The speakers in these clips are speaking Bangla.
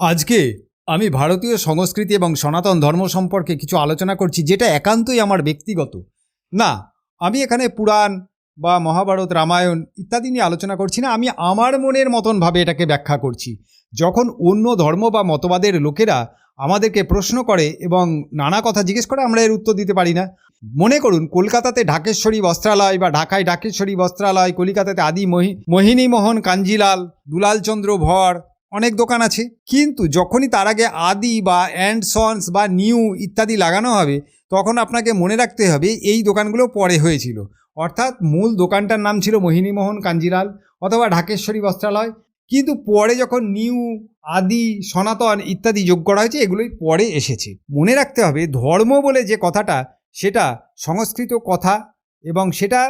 আজকে আমি ভারতীয় সংস্কৃতি এবং সনাতন ধর্ম সম্পর্কে কিছু আলোচনা করছি যেটা একান্তই আমার ব্যক্তিগত। না, আমি এখানে পুরাণ বা মহাভারত, রামায়ণ ইত্যাদি নিয়ে আলোচনা করছি না, আমি আমার মনের মতনভাবে এটাকে ব্যাখ্যা করছি। যখন অন্য ধর্ম বা মতবাদের লোকেরা আমাদেরকে প্রশ্ন করে এবং নানা কথা জিজ্ঞেস করে, আমরা এর উত্তর দিতে পারি না। মনে করুন, কলকাতাতে ঢাকেশ্বরী বস্ত্রালয় বা ঢাকায় ঢাকেশ্বরী বস্ত্রালয়, কলিকাতাতে আদি মহি মোহিনী মোহন কাঞ্জিলাল, দুলালচন্দ্র ভর অনেক দোকান আছে, কিন্তু যখনই তার আগে আদি বা অ্যান্ড সন্স বা নিউ ইত্যাদি লাগানো হবে, তখন আপনাকে মনে রাখতে হবে এই দোকানগুলো পরে হয়েছিল। অর্থাৎ মূল দোকানটার নাম ছিল মোহিনীমোহন কাঞ্জিলাল অথবা ঢাকেশ্বরী বস্ত্রালয়। কিন্তু পরে যখন নিউ আদি, সনাতন ইত্যাদি যোগ করা হয়েছে, এগুলোই পরে এসেছে। মনে রাখতে হবে ধর্ম বলে যে কথাটা, সেটা সংস্কৃত কথা এবং সেটা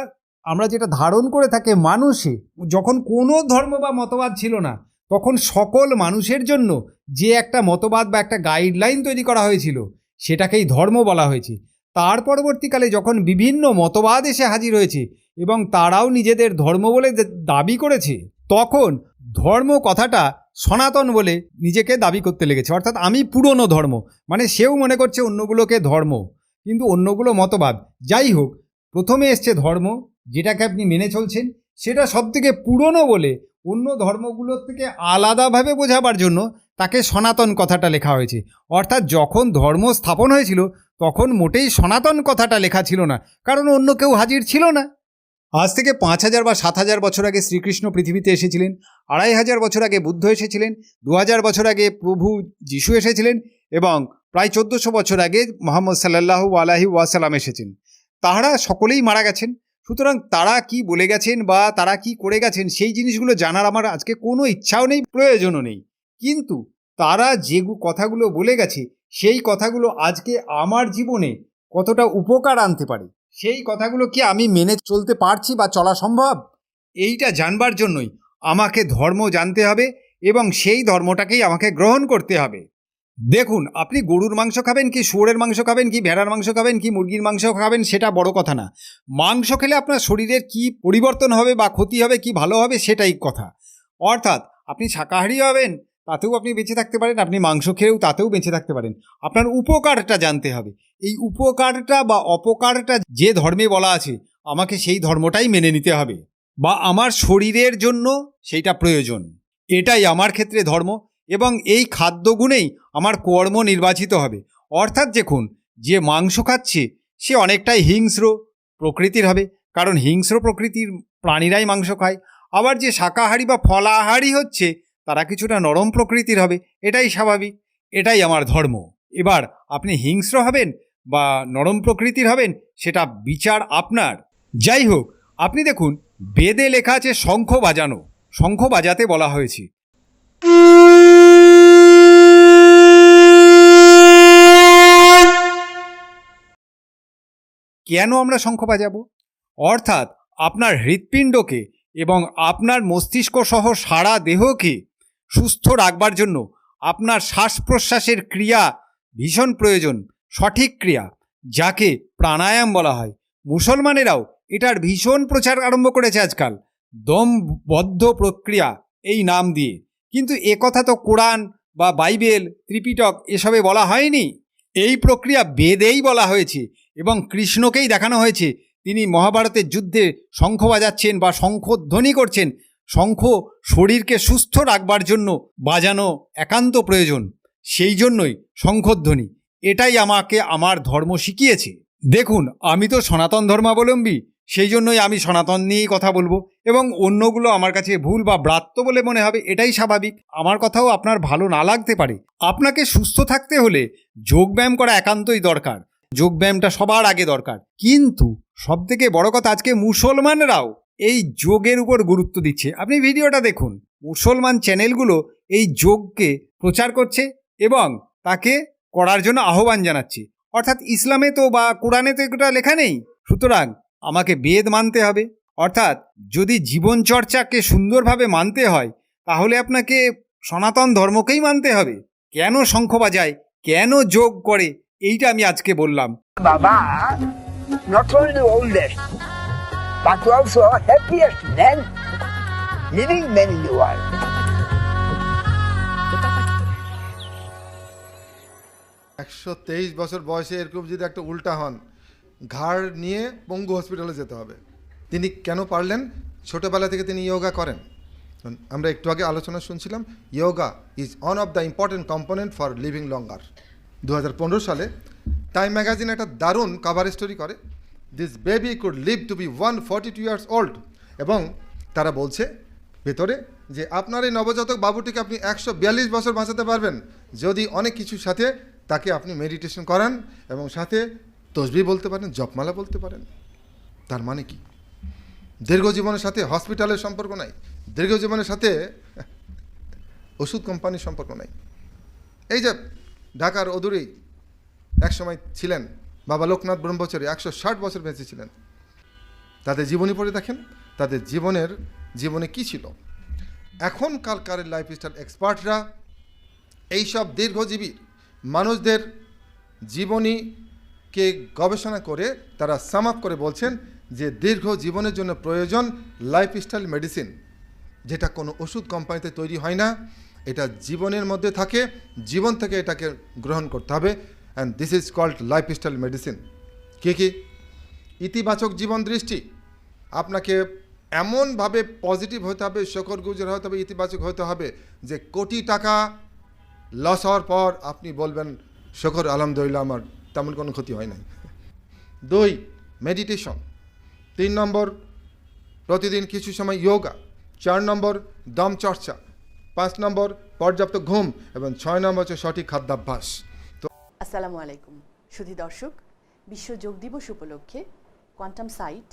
আমরা যেটা ধারণ করে থাকে মানুষে, যখন কোনো ধর্ম বা মতবাদ ছিল না তখন সকল মানুষের জন্য যে একটা মতবাদ বা একটা গাইডলাইন তৈরি করা হয়েছিল, সেটাকেই ধর্ম বলা হয়েছে। তার পরবর্তীকালে যখন বিভিন্ন মতবাদ এসে হাজির হয়েছে এবং তারাও নিজেদের ধর্ম বলে দাবি করেছে, তখন ধর্ম কথাটা সনাতন বলে নিজেকে দাবি করতে লেগেছে। অর্থাৎ আমি পুরনো ধর্ম মানে সেও মনে করছে অন্যগুলোকে ধর্ম, কিন্তু অন্যগুলো মতবাদ। যাই হোক, প্রথমে এসছে ধর্ম, যেটাকে আপনি মেনে চলছেন, সেটা সবথেকে পুরনো বলে অন্য ধর্মগুলোর থেকে আলাদাভাবে বোঝাবার জন্য তাকে সনাতন কথাটা লেখা হয়েছে। অর্থাৎ যখন ধর্ম স্থাপন হয়েছিল, তখন মোটেই সনাতন কথাটা লেখা ছিল না, কারণ অন্য কেউ হাজির ছিল না। আজ থেকে পাঁচ হাজার বা সাত হাজার বছর আগে শ্রীকৃষ্ণ পৃথিবীতে এসেছিলেন, আড়াই হাজার বছর আগে বুদ্ধ এসেছিলেন, দু হাজার বছর আগে প্রভু যিশু এসেছিলেন এবং প্রায় চোদ্দোশো বছর আগে মোহাম্মদ সাল্লাহু আলাহি ওয়াসালাম এসেছেন। তাহারা সকলেই মারা গেছেন। সুতরাং তারা কি বলে গেছেন বা তারা কি করে গেছেন, সেই জিনিসগুলো জানার আমার আজকে কোনো ইচ্ছাও নেই, প্রয়োজনও নেই। কিন্তু তারা যে কথাগুলো বলে গেছে, সেই কথাগুলো আজকে আমার জীবনে কতটা উপকার আনতে পারে, সেই কথাগুলো কি আমি মেনে চলতে পারছি বা চলা সম্ভব? এইটা জানবার জন্যই আমাকে ধর্ম জানতে হবে এবং সেই ধর্মটাকেই আমাকে গ্রহণ করতে হবে। দেখুন, আপনি গরুর মাংস খাবেন কি শুয়োরের মাংস খাবেন কি ভেড়ার মাংস খাবেন কি মুরগির মাংস খাবেন সেটা বড় কথা না। মাংস খেলে আপনার শরীরের কি পরিবর্তন হবে বা ক্ষতি হবে, কি ভালো হবে সেটাই কথা। অর্থাৎ আপনি শাকাহারি হবেন, তাতেও আপনি বেঁচে থাকতে পারেন, আপনি মাংস খেয়েও তাতেও বেঁচে থাকতে পারেন। আপনার উপকারটা জানতে হবে। এই উপকারটা বা অপকারটা যে ধর্মে বলা আছে, আমাকে সেই ধর্মটাই মেনে নিতে হবে। বা আমার শরীরের জন্য সেইটা প্রয়োজন। এটাই আমার ক্ষেত্রে ধর্ম। এবং এই খাদ্যগুণেই আমার কর্ম নির্বাচিত হবে। অর্থাৎ দেখুন, যে মাংস খাচ্ছে, সে অনেকটাই হিংস্র প্রকৃতির হবে। কারণ হিংস্র প্রকৃতির প্রাণীরাই মাংস খায়। আবার যে শাকাহারি বা ফলাহারি হচ্ছে, তারা কিছুটা নরম প্রকৃতির হবে। এটাই স্বাভাবিক, এটাই আমার ধর্ম। এবার আপনি হিংস্র হবেন বা নরম প্রকৃতির হবেন, সেটা বিচার আপনার। যাই হোক, আপনি দেখুন, বেদে লেখা আছে শঙ্খ বাজানো। শঙ্খ বাজাতে বলা হয়েছে। কেন আমরা শঙ্খ বাজাবো? অর্থাৎ আপনার হৃৎপিণ্ডকে এবং আপনার মস্তিষ্ক সহ সারা দেহকে সুস্থ রাখবার জন্য আপনার শ্বাস প্রশ্বাসের ক্রিয়া ভীষণ প্রয়োজন, সঠিক ক্রিয়া, যাকে প্রাণায়াম বলা হয়। মুসলমানেরাও এটার ভীষণ প্রচার আরম্ভ করেছে আজকাল। দমবদ্ধ প্রক্রিয়া, এই নাম দিয়ে। কিন্তু কথা তো কোরআন বা বাইবেল, ত্রিপিটক এসবে বলা হয়নি। এই প্রক্রিয়া বেদেই বলা হয়েছে এবং কৃষ্ণকেই দেখানো হয়েছে। তিনি মহাভারতের যুদ্ধে শঙ্খ বাজাচ্ছেন বা শঙ্খধ্বনি করছেন। শঙ্খ শরীরকে সুস্থ রাখবার জন্য বাজানো একান্ত প্রয়োজন। সেই জন্যই শঙ্খধ্বনি এটাই আমাকে, আমার ধর্ম শিখিয়েছে। দেখুন, আমি তো সনাতন ধর্মাবলম্বী। সেই জন্যই আমি সনাতন নিয়েই কথা বলব। এবং অন্যগুলো আমার কাছে ভুল বা ব্রাত্য বলে মনে হবে, এটাই স্বাভাবিক। আমার কথাও আপনার ভালো না লাগতে পারে। আপনাকে সুস্থ থাকতে হলে যোগব্যায়াম করা একান্তই দরকার। যোগব্যায়ামটা সবার আগে দরকার। কিন্তু সব থেকে বড় কথা, আজকে মুসলমানরাও এই যোগের উপর গুরুত্ব দিচ্ছে। আপনি ভিডিওটা দেখুন। মুসলমান চ্যানেলগুলো এই যোগকে প্রচার করছে এবং তাকে করার জন্য আহ্বান জানাচ্ছে। অর্থাৎ ইসলামে তো বা কোরআনে তো এটা লেখা নেই। সুতরাং আমাকে বেদ মানতে হবে। অর্থাৎ যদি জীবনচর্চাকে সুন্দরভাবে মানতে হয় তাহলে আপনাকে সনাতন ধর্মকেই মানতে হবে। কেন শঙ্খ বাজায়? কেন যোগ করে? এইটা আমি আজকে বললাম। Baba, not only oldest, but also happiest man, living man in the world. একশো তেইশ বছর বয়সে এরকম যদি একটা উল্টা হন ঘাড় নিয়ে পঙ্গু হসপিটালে যেতে হবে। তিনি কেন পারলেন? ছোটোবেলা থেকে তিনি যোগা করেন। আমরা একটু আগে আলোচনা শুনছিলাম, yoga is one of the important component for living longer দু হাজার পনেরো সালে টাইম ম্যাগাজিন একটা দারুণ কাভার স্টোরি করে। This baby could live to be one forty two years old এবং তারা বলছে, ভেতরে যে আপনার এই নবজাতক বাবুটিকে আপনি একশো বিয়াল্লিশ বছর বাঁচাতে পারবেন। যদি অনেক কিছুর সাথে তাকে আপনি মেডিটেশন করান এবং সাথে তসবি বলতে পারেন, জপমালা বলতে পারেন। তার মানে কি? দীর্ঘ জীবনের সাথে হসপিটালের সম্পর্ক নাই দীর্ঘ জীবনের সাথে ওষুধ কোম্পানির সম্পর্ক নাই। এই যে ঢাকার অদূরেই একসময় ছিলেন বাবা লোকনাথ ব্রহ্মচারী, একশো ষাট বছর বেঁচে ছিলেন। তাদের জীবনী পড়ে দেখেন, তাদের জীবনের জীবনে কি ছিল? এখন এখনকার লাইফস্টাইল এক্সপার্টরা এইসব দীর্ঘজীবী মানুষদের জীবনীকে গবেষণা করে তারা সাম করে বলছেন যে দীর্ঘ জীবনের জন্য প্রয়োজন লাইফস্টাইল মেডিসিন যেটা কোনো ওষুধ কোম্পানিতে তৈরি হয় না, এটা জীবনের মধ্যে থাকে, জীবন থেকে এটাকে গ্রহণ করতে হবে and this is called lifestyle medicine কী কী? ইতিবাচক জীবন দৃষ্টি, আপনাকে এমনভাবে পজিটিভ হতে হবে, শকর গুজর হতে হবে, ইতিবাচক হতে হবে, যে কোটি টাকা লস হওয়ার পর আপনি বলবেন, শকর, আলহামদুলিল্লাহ, আমার তেমন কোনো ক্ষতি হয় নাই। দুই মেডিটেশন তিন নম্বর, প্রতিদিন কিছু সময় যোগা চার নম্বর, দম চর্চা, পাঁচ নম্বর, পর্যাপ্ত ঘুম এবং ছয় নম্বর হচ্ছে সঠিক খাদ্যাভ্যাস। তো আসসালামু আলাইকুম। সুধী দর্শক, বিশ্ব যোগ দিবস উপলক্ষে কোয়ান্টাম সাইট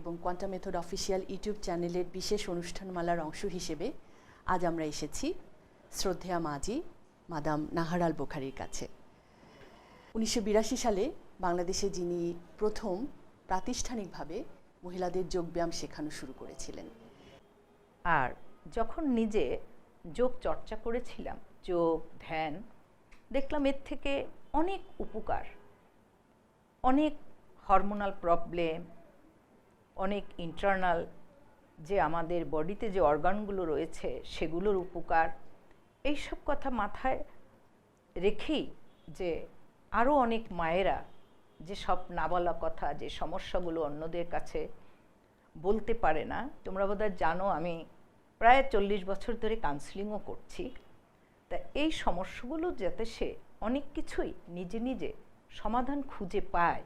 এবং কোয়ান্টাম মেথড অফিসিয়াল ইউটিউব চ্যানেলের বিশেষ অনুষ্ঠানমালার অংশ হিসেবে আজ আমরা এসেছি শ্রদ্ধেয়া মাজি মাদাম নাহারাল বোখারির কাছে। উনিশশো বিরাশি সালে বাংলাদেশে যিনি প্রথম প্রাতিষ্ঠানিকভাবে মহিলাদের যোগব্যায়াম শেখানো শুরু করেছিলেন। আর যখন নিজে যোগ চর্চা করেছিলাম, যোগ, ধ্যান, দেখলাম এর থেকে অনেক উপকার। অনেক হরমোনাল প্রবলেম অনেক ইন্টারনাল যে আমাদের বডিতে যে অর্গানগুলো রয়েছে, সেগুলোর উপকার। এইসব কথা মাথায় রেখেই যে আরও অনেক মায়েরা যে সব না বলা কথা, যে সমস্যাগুলো অন্যদের কাছে বলতে পারে না, তোমরা বোধহয় জানো আমি প্রায় চল্লিশ বছর ধরে কাউন্সিলিংও করছি। তা এই সমস্যাগুলো যাতে সে অনেক কিছুই নিজে নিজে সমাধান খুঁজে পায়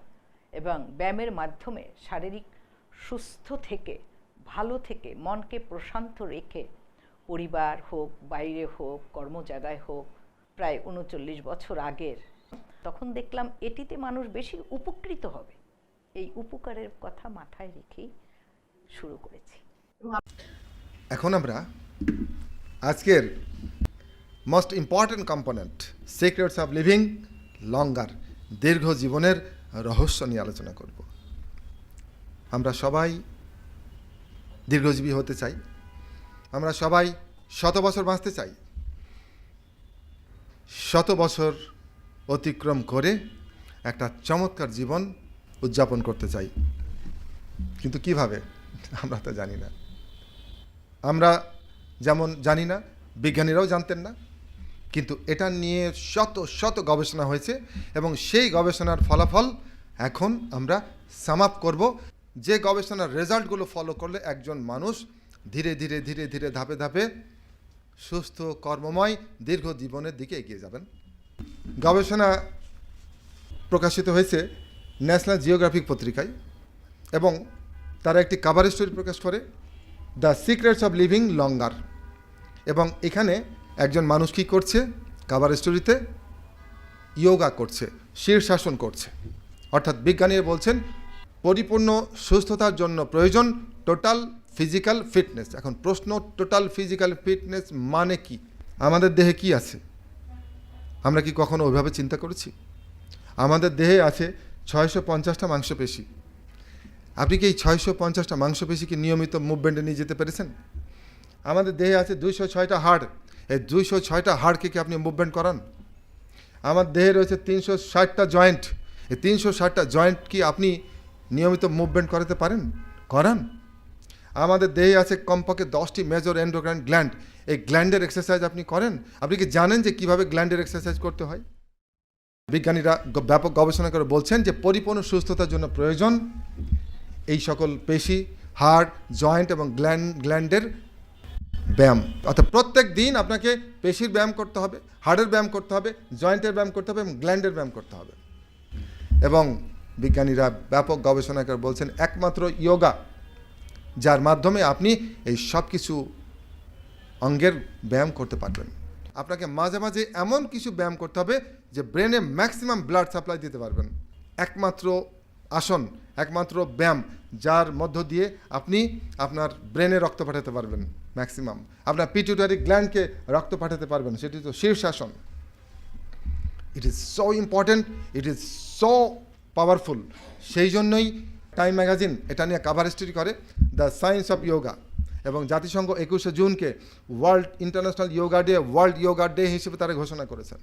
এবং ব্যায়ামের মাধ্যমে শারীরিক সুস্থ থেকে, ভালো থেকে, মনকে প্রশান্ত রেখে পরিবার হোক, বাইরে হোক, কর্মজায়গায় হোক, প্রায় উনচল্লিশ বছর আগের তখন দেখলাম এটিতে মানুষ বেশি উপকৃত হবে। এই উপকারের কথা মাথায় রেখেই শুরু করেছি। এখন আমরা আজকের most important component secrets of living longer দীর্ঘ জীবনের রহস্য নিয়ে আলোচনা করব। আমরা সবাই দীর্ঘজীবী হতে চাই। আমরা সবাই শত বছর বাঁচতে চাই। শত বছর অতিক্রম করে একটা চমৎকার জীবন উদযাপন করতে চাই। কিন্তু কীভাবে? আমরা তো জানি না। আমরা যেমন জানি না, বিজ্ঞানীরাও জানতেন না, কিন্তু এটা নিয়ে শত শত গবেষণা হয়েছে এবং সেই গবেষণার ফলাফল এখন আমরা সামাপ করব। যে গবেষণার রেজাল্টগুলো ফলো করলে একজন মানুষ ধীরে ধীরে ধীরে ধীরে ধাপে ধাপে সুস্থ, কর্মময় দীর্ঘ জীবনের দিকে এগিয়ে যাবেন। গবেষণা প্রকাশিত হয়েছে ন্যাশনাল জিওগ্রাফিক পত্রিকায় এবং তারা একটি কাভার স্টোরি প্রকাশ করে the secrets of living longer এবং এখানে একজন মানুষ কী করছে? কাভার স্টোরিতে ইয়োগা করছে, শীর্ষাসন করছে। অর্থাৎ বিজ্ঞানীরা বলছেন, পরিপূর্ণ সুস্থতার জন্য প্রয়োজন টোটাল ফিজিক্যাল ফিটনেস এখন প্রশ্ন টোটাল ফিজিক্যাল ফিটনেস মানে কি? আমাদের দেহে কি আছে? আমরা কি কখনো ওইভাবে চিন্তা করেছি? আমাদের দেহে আছে ছয়শো পঞ্চাশটা মাংসপেশি। আপনি কি এই ছয়শো পঞ্চাশটা মাংসপেশিকে নিয়মিত মুভমেন্টে নিয়ে যেতে পেরেছেন? আমাদের দেহে আছে দুইশো ছয়টা হাড়। এই দুইশো ছয়টা হাড়কে কি আপনি মুভমেন্ট করান? আমার দেহে রয়েছে তিনশো ষাটটা জয়েন্ট। এই তিনশো ষাটটা জয়েন্ট কি আপনি নিয়মিত মুভমেন্ট করাতে পারেন? করান। আমাদের দেহে আছে কমপক্ষে দশটি মেজর এন্ডোক্রাইন গ্ল্যান্ড এই গ্ল্যান্ডের এক্সারসাইজ আপনি করেন? আপনি কি জানেন যে কীভাবে গ্ল্যান্ডের এক্সারসাইজ করতে হয়? বিজ্ঞানীরা ব্যাপক গবেষণা করে বলছেন যে পরিপূর্ণ সুস্থতার জন্য প্রয়োজন এই সকল পেশি হার্ট জয়েন্ট এবং গ্ল্যান্ড গ্ল্যান্ডের ব্যায়াম। অর্থাৎ প্রত্যেক দিন আপনাকে পেশির ব্যায়াম করতে হবে, হাড়ের ব্যায়াম করতে হবে জয়েন্টের ব্যায়াম করতে হবে এবং গ্ল্যান্ডের ব্যায়াম করতে হবে। এবং বিজ্ঞানীরা ব্যাপক গবেষণা করে বলছেন একমাত্র ইয়োগা যার মাধ্যমে আপনি এই সব কিছু অঙ্গের ব্যায়াম করতে পারবেন। আপনাকে মাঝে মাঝে এমন কিছু ব্যায়াম করতে হবে যে ব্রেনে ম্যাক্সিমাম ব্লাড সাপ্লাই দিতে পারবেন। একমাত্র আসন, একমাত্র ব্যায়াম, যার মধ্য দিয়ে আপনি আপনার ব্রেনে রক্ত পাঠাতে পারবেন ম্যাক্সিমাম। আপনার পিটুটারি গ্ল্যান্ডকে রক্ত পাঠাতে পারবেন, সেটি তো শীর্ষাসন। It is so important it is so powerful সেই জন্যই টাইম ম্যাগাজিন এটা নিয়ে কাভার স্টোরি করে দ্য সায়েন্স অফ ইয়োগা এবং জাতিসংঘ একুশে জুনকে world international yoga day world yoga day হিসেবে তারা ঘোষণা করেছেন